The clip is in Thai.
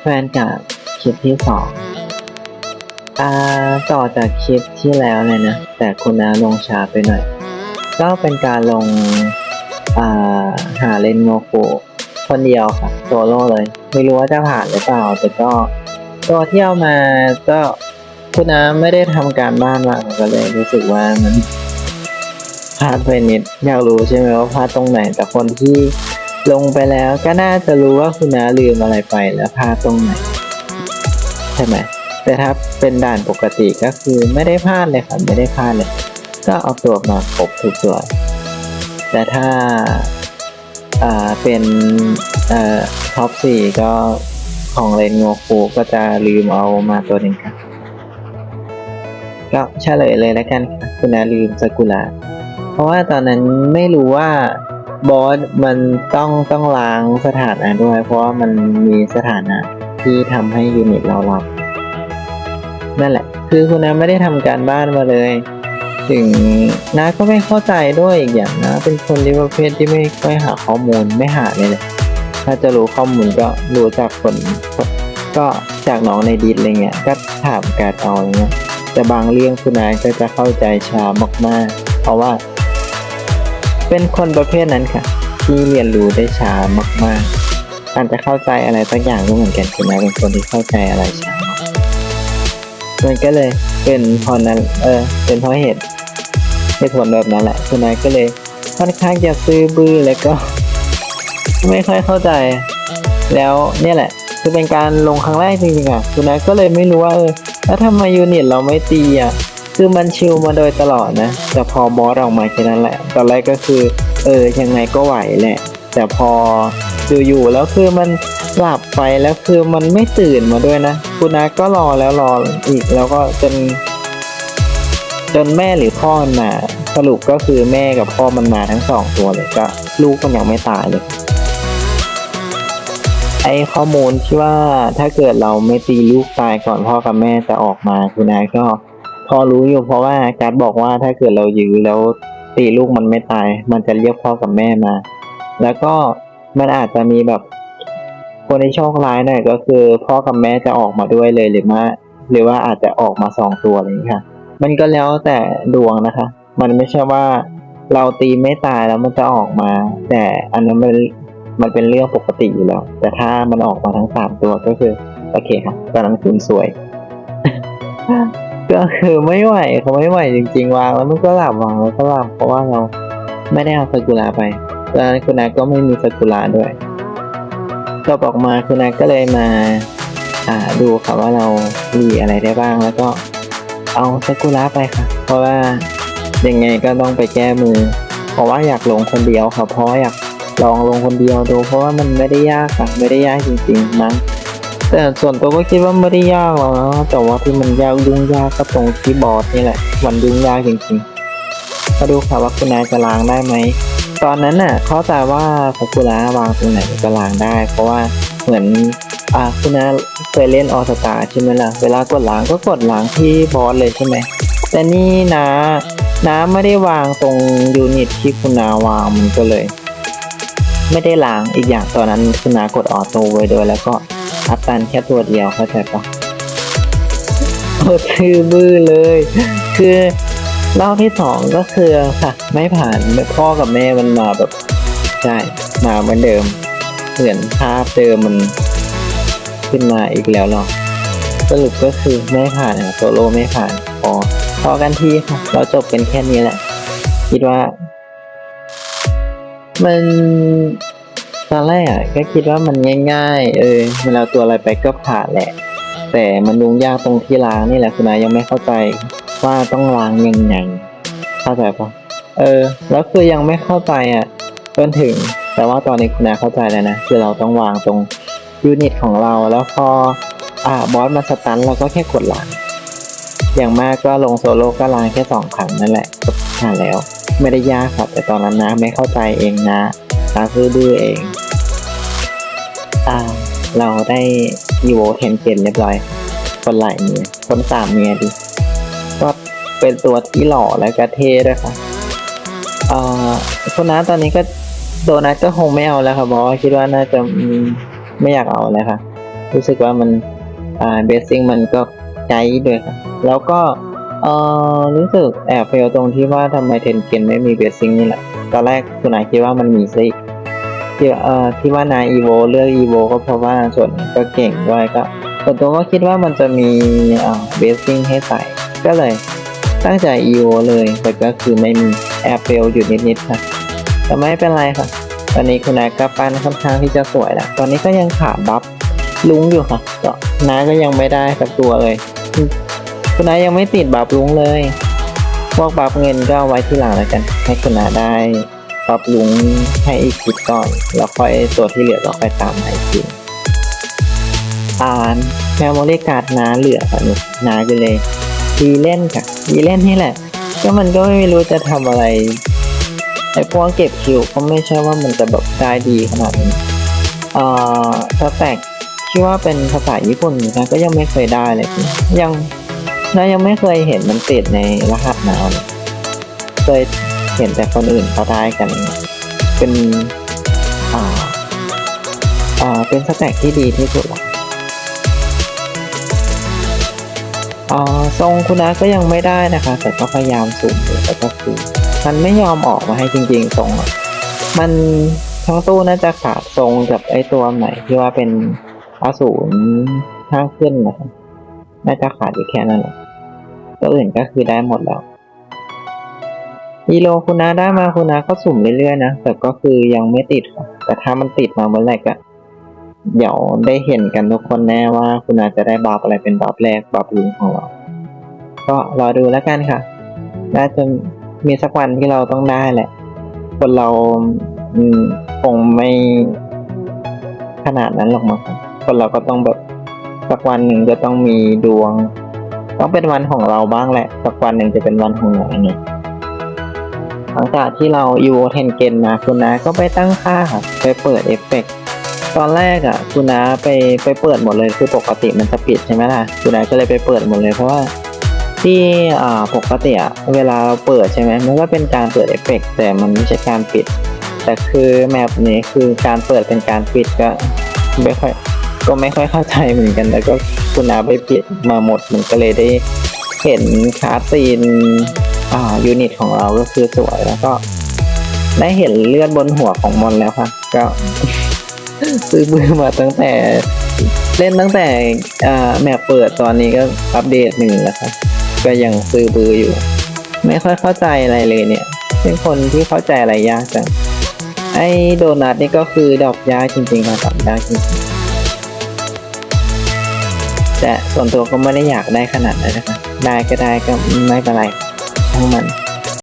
แฟนกับคลิปที่สองอ่าต่อจากคลิปที่แล้วเลยนะ แต่คุณน้าลงช้าไปหน่อย ก็เป็นการลงอ่าหาเล่นโงกุคนเดียวค่ะโซโล่เลย ไม่รู้ว่าจะผ่านหรือเปล่า แต่ก็ตัวที่เอามาก็คุณน้าไม่ได้ทำการบ้านมาก็เลยรู้สึกว่ามันพลาดไปนิดอยากรู้ใช่ไหมว่าพลาดตรงไหนแต่คนที่ ลงไปแล้วก็น่าจะรู้ว่าคุณน้าลืมอะไรไปแล้วพลาดตรงไหน ใช่ไหมแต่ถ้าเป็นด่านปกติก็คือไม่ได้พลาดเลยครับไม่ได้พลาดเลย ก็เอาตัวมาครบทุกตัว แต่ถ้าอ่าเป็นเอ่อท็อปสี่ก็ของเลนโงคูก็จะลืมเอามาตัวหนึ่งครับก็เฉลยเลยแล้วกันค่ะคุณนาลืมสกุลาเพราะว่าตอนนั้นไม่รู้ว่า บอสมันต้องต้องล้างสถานะด้วย เพราะว่ามันมีสถานะที่ทำให้ยูนิตเรารับนั่นแหละ คือคุณน้าไม่ได้ทำการบ้านมาเลย ถึงน้าก็ไม่เข้าใจด้วยอีกอย่างนะ เป็นคนที่ประเภทที่ไม่ค่อยหาข้อมูลไม่หาเลยเลยถ้าจะรู้ข้อมูลก็รู้จากคนก็จากน้องในดิสอะไรเงี้ยก็ถามการเอาอะไรเงี้ยแต่บางเรื่องคุณนายก็จะเข้าใจช้ามากๆ เพราะว่า เป็นคนประเภทนั้นค่ะ ที่เรียนรู้ได้ช้ามากๆการจะเข้าใจอะไรสักอย่างก็เหมือนกันคุณนายเป็นคนที่เข้าใจอะไรช้ามันก็เลยเป็นเพราะนั้น เออ เป็นเพราะเหตุเหตุผลแบบนั้นแหละคุณนายก็เลยค่อนข้างจะซื้อบื้อแล้วก็ ไม่ค่อยเข้าใจ แล้วเนี่ยแหละคือเป็นการลงครั้งแรกจริงๆอะคุณนายก็เลยไม่รู้ว่าเออแล้วทำไมยูนิตเราไม่ตีอะ คือมันชิลมาโดยตลอดนะ แต่พอบอสออกมาแค่นั้นแหละ ตอนแรกก็คือ เออ ยังไงก็ไหวแหละ แต่พออยู่ๆแล้วคือมันหลับไปแล้วคือมันไม่ตื่นมาด้วยนะ คุณนาก็รอแล้วรออีกแล้วก็จน จนแม่หรือพ่อมันมาสรุปก็คือแม่กับพ่อมันมาทั้งสองตัวเลยก็ลูกมันยังไม่ตายเลยไอข้อมูลที่ว่าถ้าเกิดเราไม่ตีลูกตายก่อนพ่อกับแม่จะออกมาคุณนายก็ พอรู้อยู่เพราะว่าการดบอกว่าถ้าเกิดเรายื้อแล้วตีลูกมันไม่ตาย มันจะเรียกพ่อกับแม่มา แล้วก็มันอาจจะมีแบบคนที่โชคร้ายหน่อยก็คือ พ่อกับแม่จะออกมาด้วยเลยหรือว่าหรือว่าอาจจะออกมาสองตัวอะไรอย่างนี้ค่ะ มันก็แล้วแต่ดวงนะคะ มันไม่ใช่ว่าเราตีไม่ตายแล้วมันจะออกมา แต่อันนั้นมันมันเป็นเรื่องปกติอยู่แล้ว แต่ถ้ามันออกมาทั้งสามตัวก็คือ โอเคค่ะตอนนั้นคุณสวย ก็คือไม่ไหวเขาไม่ไหวจริงๆวางแล้วมันก็หลับวางแล้วก็หลับเพราะว่าเราไม่ได้เอาสกุลาไปตอนนั้นคุณนาก็ไม่มีสกุลาด้วยจบออกมาคุณนาก็เลยมาอ่าดูค่ะว่าเรามีอะไรได้บ้างแล้วก็เอาสกุระไปค่ะ เพราะว่ายังไงก็ต้องไปแก้มือ เพราะว่าอยากลงคนเดียวค่ะเพราะอยากลองลงคนเดียวดู เพราะว่ามันไม่ได้ยากค่ะไม่ได้ยากจริงๆมั้ง แต่ส่วนตัวก็คิดว่าไม่ได้ยากหรอกนะแต่ว่าที่มันยากยุ่งยากก็ตรงคีย์บอร์ดนี่แหละ มันยุ่งยากจริงๆมาดูค่ะว่าคุณนายจะล้างได้ไหมตอนนั้นน่ะเข้าใจว่าสกุระวางตรงไหนก็ล้างได้ เพราะว่าเหมือนอ่าคุณน้าเคยเล่นออสตาใช่ไหมล่ะเวลากดล้างก็กดล้างที่บอสเลยใช่ไหมแต่นี่นะน้าไม่ได้วางตรงยูนิตที่คุณนาวางมันก็เลย ไม่ได้ล้างอีกอย่างตอนนั้นคุณนากดออโต้ไว้ด้วยแล้วก็ อัพตันแค่ตัวเดียวเข้าใจปะโคตรชื่อบื้อเลย คือรอบที่สองก็คือค่ะ ไม่ผ่านพ่อกับแม่มันมาแบบใช่มาเหมือนเดิม เหมือนภาพเดิมมันขึ้นมาอีกแล้วเนาะสรุปก็คือไม่ผ่านโซโล่ไม่ผ่านพอพอกันทีค่ะ เราจบกันแค่นี้แหละ คิดว่า มัน ตอนแรกอะก็คิดว่ามันง่าย ๆ เออเวลาตัวอะไรไปก็ผ่านแหละ แต่มันยุ่งยากตรงที่ล้างนี่แหละคุณนายยังไม่เข้าใจว่าต้องล้างยังไงเข้าใจปะเออ แล้วคือยังไม่เข้าใจอะจนถึง แต่ว่าตอนนี้คุณนายเข้าใจแล้วนะคือเราต้องวางตรงยูนิตของเราแล้วพออ่าบอสมาสตันเราก็แค่กดล้างอย่างมากก็ลงโซโล่ก็ล้างแค่สองครั้งนั่นแหละก็ผ่านแล้ว ไม่ได้ยากครับแต่ตอนนั้นนะไม่เข้าใจเองนะตาซื่อดื้อเอง อ่า เราได้อีโวเทนเกนเรียบร้อย คนไหลเมียคนสามเมียดิ ก็เป็นตัวที่หล่อและก็เท่ด้วยค่ะอ่าคุณน้าตอนนี้ก็โดนัทก็คงไม่เอาแล้วค่ะเพราะว่าคิดว่าน่าจะไม่อยากเอาแล้วค่ะ รู้สึกว่ามันอ่าเบสซิ่งมันก็ไกด์ด้วยครับแล้วก็เอ่อรู้สึกแอบเฟลตรงที่ว่าทำไมเทนเกนไม่มีเบสซิ่งนี่แหละ ตอนแรกคุณนายคิดว่ามันมีซิ ที่เอ่อที่ว่านายอีโวเลือกอีโวก็เพราะว่าส่วนก็เก่งด้วยก็ส่วนตัวก็คิดว่ามันจะมีเอ่อเบสซิ่งให้ใส่ ก็เลยตั้งใจอีโวเลย แต่ก็คือไม่มีแอบเฟลอยู่นิดๆค่ะแต่ไม่เป็นไรค่ะ ตอนนี้คุณนายก็ปั้นค่อนข้างที่จะสวยแล้วตอนนี้ก็ยังขาดบัฟลุงอยู่ค่ะก็น้าก็ยังไม่ได้สักตัวเลย คุณนายยังไม่ติดบัฟลุงเลยพวกบัฟเงินก็เอาไว้ที่หลังแล้วกัน ให้คุณนาได้ บัฟลุงให้อีกคิดก่อน แล้วค่อยตัวที่เหลือเราค่อยตามมาอีกทีอ่านแมวโมเลกาดนาเหลือค่ะหนุนาไปเลยทีเล่นค่ะทีเล่นนี่แหละ ก็มันก็ไม่รู้จะทำอะไรไอ้พวกเก็บคิวก็ไม่ใช่ว่ามันจะแบบได้ดีขนาดนี้เอ่อสแต็กที่ว่าเป็นภาษาญี่ปุ่นนะก็ยังไม่เคยได้เลย ยังนะยังไม่เคยเห็นมันติดในรหัสนาวเลยเคย เห็นแต่คนอื่นเขาได้กัน เป็นอ่าอ่าเป็นสแต็กที่ดีที่สุดละอ่าทรงคุณอาก็ยังไม่ได้นะคะ แต่ก็พยายามสูงอยู่แต่ก็คือ มันไม่ยอมออกมาให้จริงๆทรงมันทั้งตู้น่าจะขาดทรงกับไอ้ตัวใหม่ที่ว่าเป็นอสูรห้างขึ้นนะน่าจะขาดอยู่แค่นั้นแหละตัวอื่นก็คือได้หมดแล้ว อีโลคุณนาได้มาคุณนาก็สุ่มเรื่อยๆนะแต่ก็คือยังไม่ติด แต่ถ้ามันติดมาเมื่อไหร่ก็เดี๋ยวได้เห็นกันทุกคนแน่ว่าคุณนาจะได้บัฟอะไรเป็นบัฟแรกบัฟลุงของเรา ก็รอดูแล้วกันค่ะ น่าจะมีสักวันที่เราต้องได้แหละ คนเราคงไม่ขนาดนั้นหรอกมั้งครับคนเราก็ต้องแบบสักวันหนึ่งจะต้องมีดวง ต้องเป็นวันของเราบ้างแหละ สักวันหนึ่งจะเป็นวันของเราเนี่ย หลังจากที่เราอีโวเทนเกนมาคุณนาก็ไปตั้งค่าครับไปเปิดเอฟเฟกต์ตอนแรกอะคุณนาไปไปเปิดหมดเลยคือปกติมันจะปิดใช่ไหมล่ะคุณนาก็เลยไปเปิดหมดเลยเพราะว่าที่อ่าปกติอะเวลาเราเปิดใช่ไหมมันก็เป็นการเปิดเอฟเฟกต์แต่มันไม่ใช่การปิด แต่คือแมปนี้คือการเปิดเป็นการปิดก็ไม่ค่อยก็ไม่ค่อยเข้าใจเหมือนกันแล้วก็คุณอาไปปิดมาหมดมันก็เลยได้เห็นคาร์ซีน ยูนิตของเราก็คือสวยแล้วก็ ได้เห็นเลือดบนหัวของมอนแล้วค่ะก็ซื้อมือมาตั้งแต่เล่นตั้งแต่อ่าแมปเปิดตอนนี้ก็อัปเดตหนึ่งแล้วครับก็ยังซื้อบืออยู่ ไม่ค่อยเข้าใจอะไรเลยเนี่ย เป็นคนที่เข้าใจอะไรยากจังไอ้โดนัทนี่ก็คือดอกยากจริงๆค่ะดอกยากจริงๆแต่ส่วนตัวก็ไม่ได้อยากได้ขนาดนั้นนะคะได้ก็ได้ก็ไม่เป็นไร ช่างมัน